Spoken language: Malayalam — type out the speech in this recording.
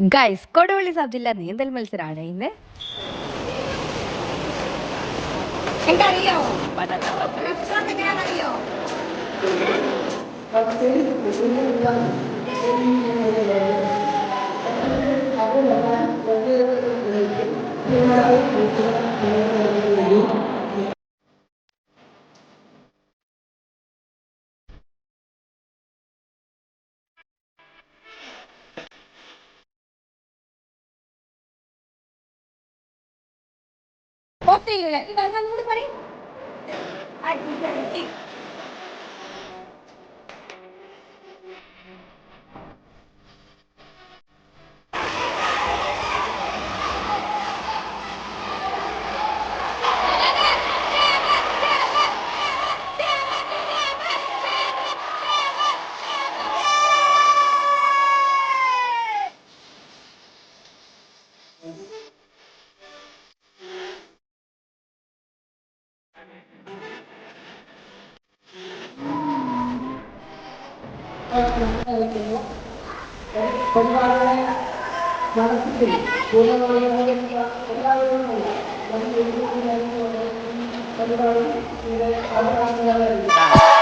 ഗൈസ് കൊടുവള്ളി സബ് ജില്ലാ നീന്തൽ മത്സരമാണ് ഇന്ന്. അറിയാവോ പൊട്ടിയില്ല ഇത് നമ്മളോട് പറയും. പരിപാടികളെ മനസ്സിൽ പൂർണമാകുന്ന എല്ലാവരും പരിപാടി അവസാനിക്കാതായിരിക്കും